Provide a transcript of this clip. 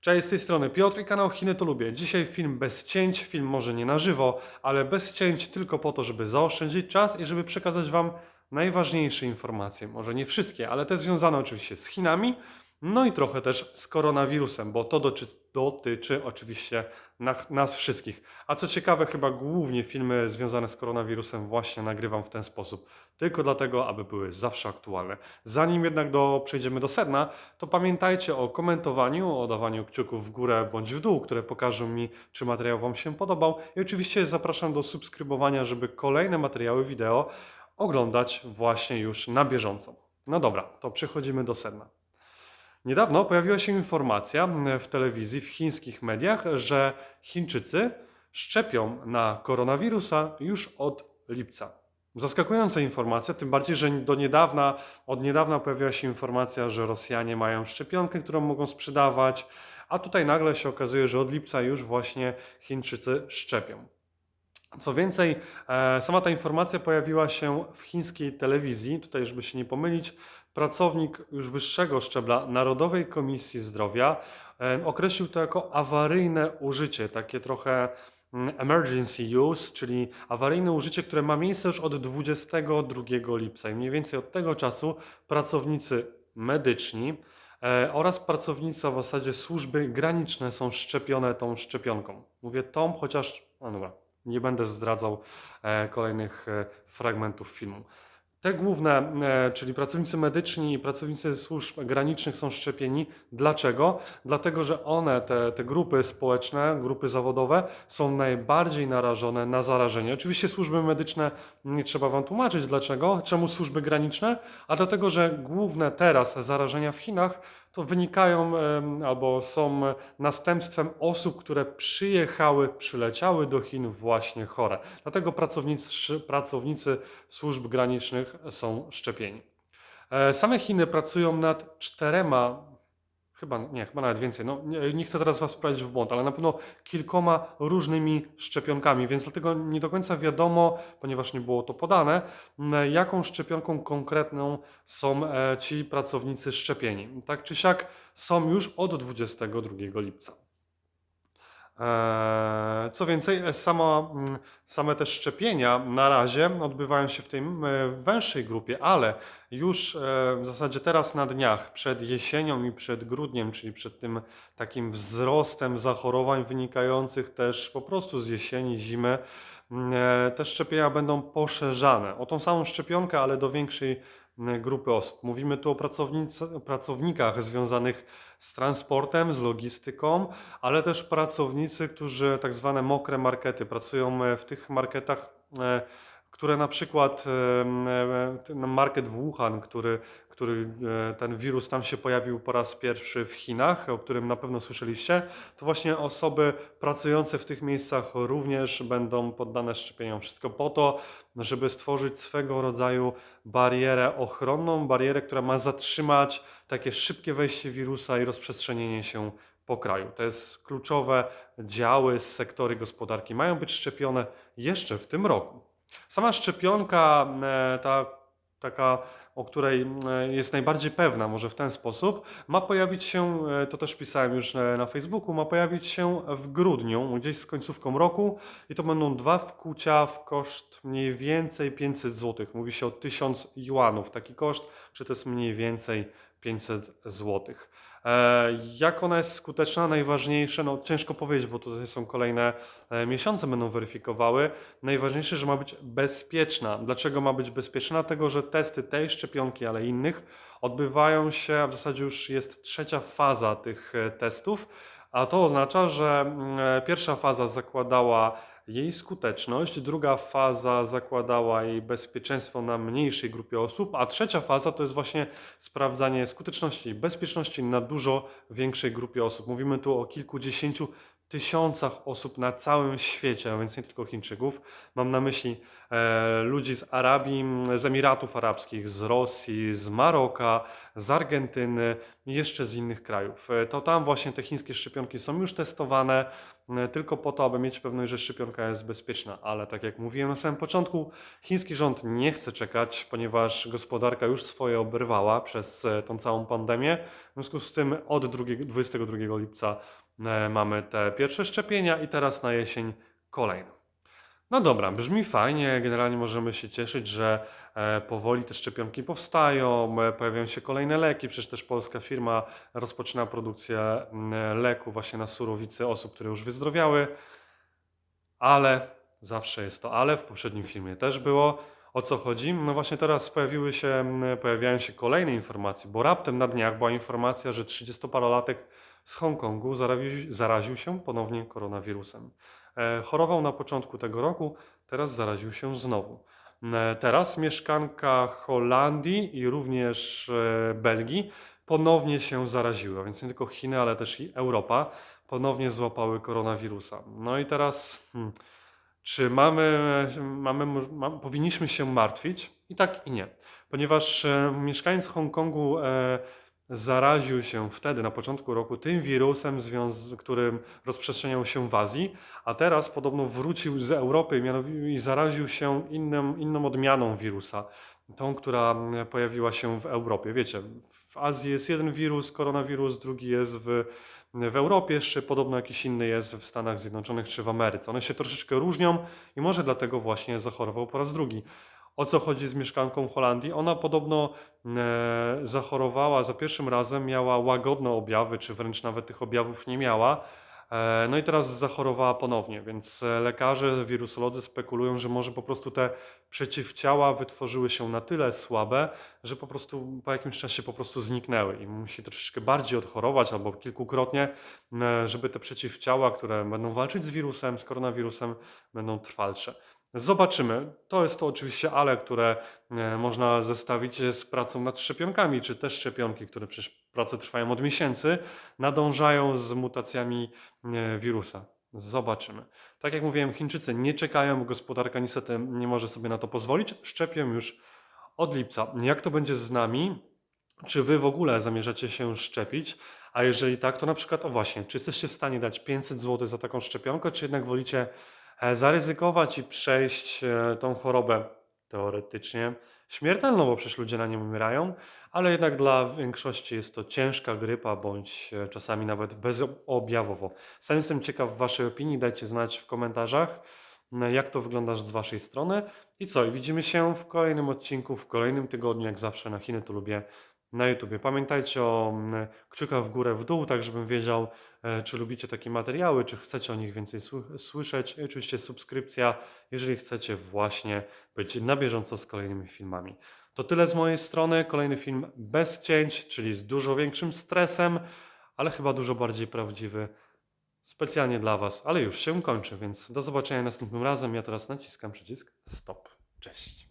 Cześć, z tej strony Piotr i kanał Chiny to lubię. Dzisiaj film bez cięć, film może nie na żywo, ale bez cięć tylko po to, żeby zaoszczędzić czas i żeby przekazać Wam najważniejsze informacje. Może nie wszystkie, ale te związane oczywiście z Chinami, no i trochę też z koronawirusem, bo to dotyczy, dotyczy oczywiście na, nas wszystkich. A co ciekawe, chyba głównie filmy związane z koronawirusem właśnie nagrywam w ten sposób. Tylko dlatego, aby były zawsze aktualne. Zanim jednak do, przejdziemy do sedna, to pamiętajcie o komentowaniu, o dawaniu kciuków w górę bądź w dół, które pokażą mi, czy materiał Wam się podobał. I oczywiście zapraszam do subskrybowania, żeby kolejne materiały wideo oglądać właśnie już na bieżąco. No dobra, to przechodzimy do sedna. Niedawno pojawiła się informacja w telewizji, w chińskich mediach, że Chińczycy szczepią na koronawirusa już od lipca. Zaskakująca informacja, tym bardziej, że do niedawna, od niedawna pojawiła się informacja, że Rosjanie mają szczepionkę, którą mogą sprzedawać, a tutaj nagle się okazuje, że od lipca już właśnie Chińczycy szczepią. Co więcej, e, sama ta informacja pojawiła się w chińskiej telewizji, tutaj żeby się nie pomylić, pracownik już wyższego szczebla Narodowej Komisji Zdrowia e, określił to jako awaryjne użycie, takie trochę mm, emergency use, czyli awaryjne użycie, które ma miejsce już od 22 lipca. I mniej więcej od tego czasu pracownicy medyczni e, oraz pracownicy w zasadzie służby graniczne są szczepione tą szczepionką. Mówię tą, chociaż, no dobra, nie będę zdradzał e, kolejnych e, fragmentów filmu. Te główne, e, czyli pracownicy medyczni i pracownicy służb granicznych są szczepieni. Dlaczego? Dlatego, że one, te, te grupy społeczne, grupy zawodowe są najbardziej narażone na zarażenie. Oczywiście służby medyczne, nie trzeba Wam tłumaczyć dlaczego. Czemu służby graniczne? A dlatego, że główne teraz zarażenia w Chinach to wynikają albo są następstwem osób, które przyjechały, przyleciały do Chin właśnie chore. Dlatego pracownicy, pracownicy służb granicznych są szczepieni. E, Same Chiny pracują nad czterema, chyba nie, chyba nawet więcej. No, nie, nie chcę teraz Was wprowadzić w błąd, ale na pewno kilkoma różnymi szczepionkami, więc dlatego nie do końca wiadomo, ponieważ nie było to podane, jaką szczepionką konkretną są e, ci pracownicy szczepieni. Tak czy siak są już od 22 lipca. Eee, Co więcej, sama, mm, same te szczepienia na razie odbywają się w tej e, węższej grupie, ale już e, w zasadzie teraz na dniach, przed jesienią i przed grudniem, czyli przed tym takim wzrostem zachorowań wynikających też po prostu z jesieni, zimy, e, te szczepienia będą poszerzane. O tą samą szczepionkę, ale do większej grupy osób. Mówimy tu o pracownikach związanych z transportem, z logistyką, ale też pracownicy, którzy tak zwane mokre markety pracują e, w tych marketach, e, które na przykład e, market Wuhan, który, który e, ten wirus tam się pojawił po raz pierwszy w Chinach, o którym na pewno słyszeliście, to właśnie osoby pracujące w tych miejscach również będą poddane szczepieniom. Wszystko po to, żeby stworzyć swego rodzaju barierę ochronną, barierę, która ma zatrzymać takie szybkie wejście wirusa i rozprzestrzenienie się po kraju. To jest kluczowe działy sektory gospodarki. Mają być szczepione jeszcze w tym roku. Sama szczepionka, e, ta taka, o której e, jest najbardziej pewna, może w ten sposób, ma pojawić się, e, to też pisałem już na, Facebooku, ma pojawić się w grudniu, gdzieś z końcówką roku i to będą dwa wkłucia w koszt mniej więcej 500 zł. Mówi się o 1000 juanów. Taki koszt, czy to jest mniej więcej 500 zł. E, Jak ona jest skuteczna? Najważniejsze, no ciężko powiedzieć, bo tutaj są kolejne e, miesiące będą weryfikowały. Najważniejsze, że ma być bezpieczna. Dlaczego ma być bezpieczna? Dlatego, że testy tej szczepionki, ale innych odbywają się, a w zasadzie już jest trzecia faza tych e, testów, a to oznacza, że mm, pierwsza faza zakładała jej skuteczność, druga faza zakładała jej bezpieczeństwo na mniejszej grupie osób, a trzecia faza to jest właśnie sprawdzanie skuteczności i bezpieczności na dużo większej grupie osób. Mówimy tu o kilkudziesięciu tysiącach osób na całym świecie, a więc nie tylko Chińczyków. Mam na myśli e, ludzi z Arabii, z Emiratów Arabskich, z Rosji, z Maroka, z Argentyny jeszcze z innych krajów. E, To tam właśnie te chińskie szczepionki są już testowane tylko po to, aby mieć pewność, że szczepionka jest bezpieczna. Ale tak jak mówiłem na samym początku, chiński rząd nie chce czekać, ponieważ gospodarka już swoje oberwała przez e, tą całą pandemię. W związku z tym od 2, 22 lipca e, mamy te pierwsze szczepienia i teraz na jesień kolejne. No dobra, brzmi fajnie. Generalnie możemy się cieszyć, że e, powoli te szczepionki powstają, e, pojawiają się kolejne leki. Przecież też polska firma rozpoczyna produkcję mm, leku właśnie na surowicy osób, które już wyzdrowiały. Ale zawsze jest to ale, w poprzednim filmie też było. O co chodzi? No właśnie teraz pojawiły się, mm, pojawiają się kolejne informacje, bo raptem na dniach była informacja, że 30-parolatek z Hongkongu zaraził, zaraził się ponownie koronawirusem. E, Chorował na początku tego roku, teraz zaraził się znowu. E, Teraz mieszkanka Holandii i również e, Belgii ponownie się zaraziły, a więc nie tylko Chiny, ale też i Europa ponownie złapały koronawirusa. No i teraz, hmm, czy mamy, mamy, mam, powinniśmy się martwić? I tak, i nie. Ponieważ e, mieszkaniec Hongkongu e, zaraził się wtedy, na początku roku, tym wirusem, którym rozprzestrzeniał się w Azji, a teraz podobno wrócił z Europy i zaraził się inną, inną odmianą wirusa. Tą, która pojawiła się w Europie. Wiecie, w Azji jest jeden wirus, koronawirus, drugi jest w, w Europie, jeszcze podobno jakiś inny jest w Stanach Zjednoczonych czy w Ameryce. One się troszeczkę różnią i może dlatego właśnie zachorował po raz drugi. O co chodzi z mieszkanką Holandii? Ona podobno e, zachorowała za pierwszym razem, miała łagodne objawy, czy wręcz nawet tych objawów nie miała. E, No i teraz zachorowała ponownie, więc e, lekarze, wirusolodzy spekulują, że może po prostu te przeciwciała wytworzyły się na tyle słabe, że po prostu po jakimś czasie po prostu zniknęły i musi troszeczkę bardziej odchorować albo kilkukrotnie, żeby te przeciwciała, które będą walczyć z wirusem, z koronawirusem, będą trwalsze. Zobaczymy. To jest to oczywiście ale, które e, można zestawić z pracą nad szczepionkami, czy te szczepionki, które przecież prace trwają od miesięcy, nadążają z mutacjami e, wirusa. Zobaczymy. Tak jak mówiłem, Chińczycy nie czekają, gospodarka niestety nie może sobie na to pozwolić. Szczepią już od lipca. Jak to będzie z nami? Czy wy w ogóle zamierzacie się szczepić? A jeżeli tak, to na przykład, o właśnie, czy jesteście w stanie dać 500 zł za taką szczepionkę, czy jednak wolicie e, zaryzykować i przejść e, tą chorobę teoretycznie śmiertelną, bo przecież ludzie na nią umierają, ale jednak dla większości jest to ciężka grypa, bądź e, czasami nawet bezobjawowo. Sam jestem ciekaw Waszej opinii, dajcie znać w komentarzach, jak to wygląda z Waszej strony. I co, widzimy się w kolejnym odcinku, w kolejnym tygodniu, jak zawsze na Chiny to lubię na YouTubie. Pamiętajcie o kciukach w górę, w dół, tak żebym wiedział, e, czy lubicie takie materiały, czy chcecie o nich więcej sły- słyszeć. I oczywiście subskrypcja, jeżeli chcecie właśnie być na bieżąco z kolejnymi filmami. To tyle z mojej strony. Kolejny film bez cięć, czyli z dużo większym stresem, ale chyba dużo bardziej prawdziwy. Specjalnie dla Was, ale już się kończy, więc do zobaczenia następnym razem. Ja teraz naciskam przycisk stop. Cześć.